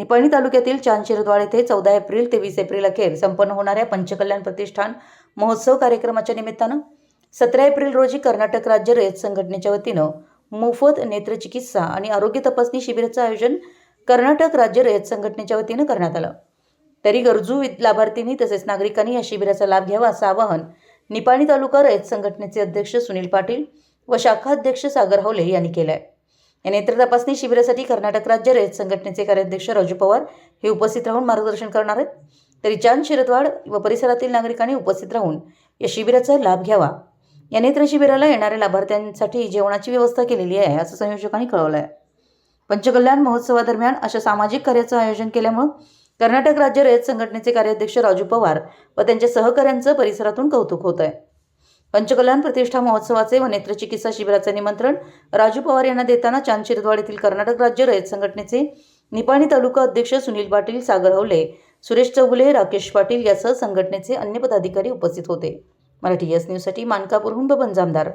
निपाणी तालुक्यातील चांदशिरद्वाड येथे चौदा एप्रिल ते वीस एप्रिल अखेर संपन्न होणाऱ्या पंचकल्याण प्रतिष्ठान महोत्सव कार्यक्रमाच्या निमित्तानं सतरा एप्रिल रोजी कर्नाटक राज्य रयत संघटनेच्या वतीनं मोफत नेत्रचिकित्सा आणि आरोग्य तपासणी शिबिराचं आयोजन कर्नाटक राज्य रयत संघटनेच्या वतीनं करण्यात आलं. तरी गरजू लाभार्थींनी तसेच नागरिकांनी या शिबिराचा लाभ घ्यावा असं आवाहन निपाणी तालुका रयत संघटनेचे अध्यक्ष सुनील पाटील व शाखा अध्यक्ष सागर हवले यांनी केलं आहे या नेत्र तपासणी शिबिरासाठी कर्नाटक राज्य रयत संघटनेचे कार्याध्यक्ष राजू पवार हे उपस्थित राहून मार्गदर्शन करणार आहेत. तरी चांद शिरतवाड व परिसरातील नागरिकांनी उपस्थित राहून या शिबिराचा लाभ घ्यावा. या नेत्र शिबिराला येणाऱ्या लाभार्थ्यांसाठी जेवणाची व्यवस्था केलेली आहे असं संयोजकांनी कळवलं आहे पंचकल्याण महोत्सवादरम्यान अशा सामाजिक कार्याचं आयोजन केल्यामुळं कर्नाटक राज्य रयत संघटनेचे कार्याध्यक्ष राजू पवार व त्यांच्या सहकाऱ्यांचं परिसरातून कौतुक होत आहे पंचकल्याण प्रतिष्ठा महोत्सवाचे व नेत्रचिकित्सा शिबिराचे निमंत्रण राजू पवार यांना देताना चांदशिरद्वाड येथील कर्नाटक राज्य रयत संघटनेचे निपाणी तालुका अध्यक्ष सुनील पाटील सागर हवले सुरेश चौगुले राकेश पाटील यासह संघटनेचे अन्य पदाधिकारी उपस्थित होते. मराठी एस न्यूजसाठी मानकापूरहून बबन जामदार